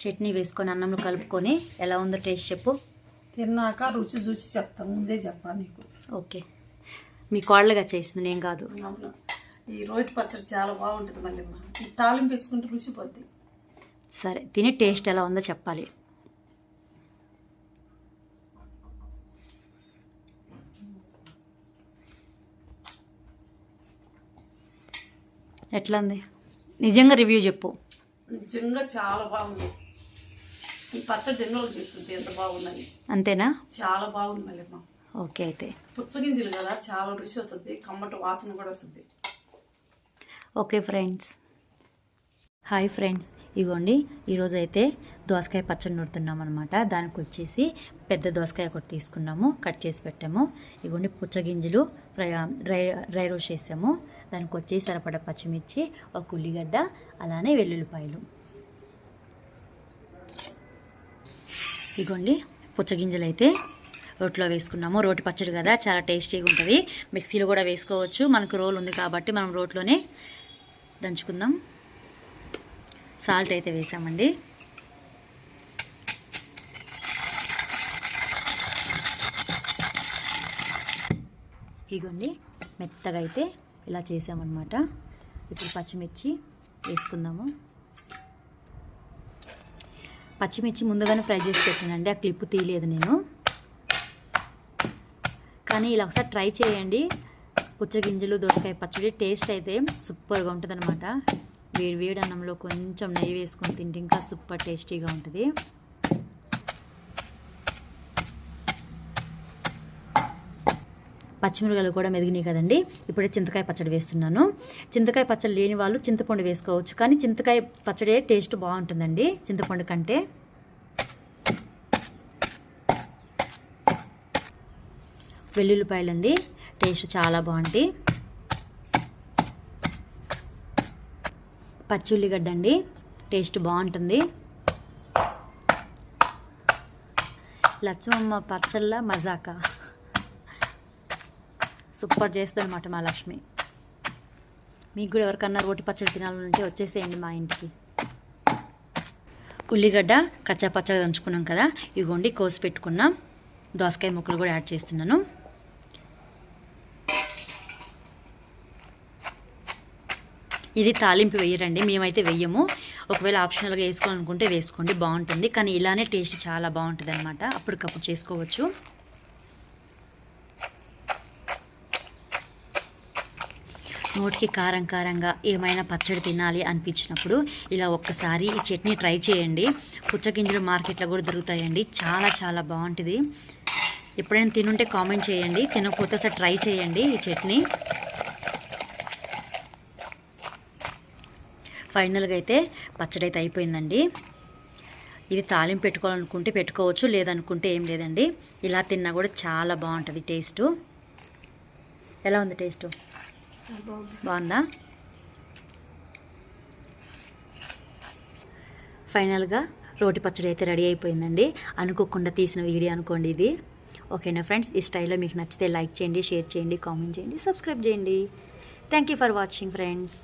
చట్నీ వేసుకొని అన్నంలో కలుపుకొని ఎలా ఉందో టేస్ట్ చెప్పు. తిన్నాక రుచి చూసి చెప్తాను ముందే చెప్పా నీకు. ఓకే. మీ కోళ్ళగా చేసింది నేను కాదు. అవును. ఈ రోటి పచ్చడి చాలా బాగుంటుంది మళ్ళీ. ఈ తాలింపు వేసుకుంటే రుచి పోద్ది. సరే తిని టేస్ట్ ఎలా ఉందో చెప్పాలి. ఎట్లా ఉంది? నిజంగా రివ్యూ చెప్పు. నిజంగా చాలా బాగుంది. ఈ పచ్చడి చేస్తుంది ఎంత బాగుందని. అంతేనా? చాలా బాగుంది మళ్ళీ ఓకే అయితే. పుచ్చగింజలు కదా చాలా రుచి వస్తుంది కమ్మటి వాసన కూడా వస్తుంది. Okay friends. Hi friends. ఇగోండి ఈరోజు అయితే దోసకాయ పచ్చడి నూరుతున్నాం అనమాట దానికి వచ్చేసి పెద్ద దోసకాయ ఒకటి తీసుకున్నాము కట్ చేసి పెట్టాము. ఇగోండి పుచ్చగింజలు ఫ్రై డ్రై డ్రై రోస్ట్ చేసాము. దానికి వచ్చేసి సరిపడ పచ్చిమిర్చి ఒక ఉల్లిగడ్డ అలానే వెల్లుల్లిపాయలు. ఇగోండి పుచ్చగింజలు అయితే రోట్లో వేసుకున్నాము. రోటి పచ్చడి కదా చాలా టేస్టీగా ఉంటుంది. మిక్సీలో కూడా వేసుకోవచ్చు. మనకు రోల్ ఉంది కాబట్టి మనం రోట్లోనే దంచుకుందాం. సాల్ట్ అయితే వేసామండి. ఇగోండి మెత్తగా అయితే ఇలా చేసామన్నమాట. ఇప్పుడు పచ్చిమిర్చి వేసుకుందాము. పచ్చిమిర్చి ముందుగానే ఫ్రై చేసి పెట్టానండి. ఆ క్లిప్ తీయలేదు నేను. కానీ ఇలా ఒకసారి ట్రై చేయండి. పుచ్చగింజలు దోసకాయ పచ్చడి టేస్ట్ అయితే సూపర్గా ఉంటుంది అనమాట వేడి వేడి అన్నంలో కొంచెం నెయ్యి వేసుకొని తింటే ఇంకా సూపర్ టేస్టీగా ఉంటుంది. పచ్చిమిరపకాయలు కూడా మెదిగినాయి కదండి. ఇప్పుడే చింతకాయ పచ్చడి వేస్తున్నాను. చింతకాయ పచ్చడి లేని వాళ్ళు చింతపండు వేసుకోవచ్చు. కానీ చింతకాయ పచ్చడి టేస్ట్ బాగుంటుందండి చింతపండు కంటే. వెల్లుల్లిపాయలు అండి టేస్ట్ చాలా బాగుంటాయి. పచ్చి ఉల్లిగడ్డ అండి టేస్ట్ బాగుంటుంది. లచ్చమ్మ పచ్చళ్ళ మజాకా. సూపర్ చేస్తుంది అనమాట మా లక్ష్మి. మీకు కూడా ఎవరికన్నా రోటి పచ్చడి తినాలంటే వచ్చేసేయండి మా ఇంటికి. ఉల్లిగడ్డ కచ్చా పచ్చగా దంచుకున్నాం కదా ఇగోండి కోసి పెట్టుకున్నాం. దోసకాయ ముక్కలు కూడా యాడ్ చేస్తున్నాను. ఇది తాలింపు వేయరండి మేమైతే వెయ్యము ఒకవేళ ఆప్షనల్గా వేసుకోవాలనుకుంటే వేసుకోండి బాగుంటుంది. కానీ ఇలానే టేస్ట్ చాలా బాగుంటుంది అనమాట అప్పటికప్పుడు చేసుకోవచ్చు. నోటికి కారం కారంగా ఏమైనా పచ్చడి తినాలి అనిపించినప్పుడు ఇలా ఒక్కసారి ఈ చట్నీ ట్రై చేయండి. పుచ్చగింజలు మార్కెట్లో కూడా దొరుకుతాయండి. చాలా చాలా బాగుంటుంది. ఎప్పుడైనా తినుంటే కామెంట్ చేయండి. తినకపోతే సార్ ట్రై చేయండి ఈ చట్నీ. ఫైనల్గా అయితే పచ్చడి అయితే అయిపోయిందండి. ఇది తాలింపు పెట్టుకోవాలనుకుంటే పెట్టుకోవచ్చు లేదనుకుంటే ఏం లేదండి. ఇలా తిన్నా కూడా చాలా బాగుంటుంది టేస్టు. ఎలా ఉంది టేస్టు? బాగుందా? ఫైనల్గా రోటి పచ్చడి అయితే రెడీ అయిపోయిందండి. అనుకోకుండా తీసిన వీడియో అనుకోండి ఇది. ఓకేనా ఫ్రెండ్స్? ఈ స్టైల్లో మీకు నచ్చితే లైక్ చేయండి షేర్ చేయండి కామెంట్ చేయండి సబ్స్క్రైబ్ చేయండి. Thank you for watching friends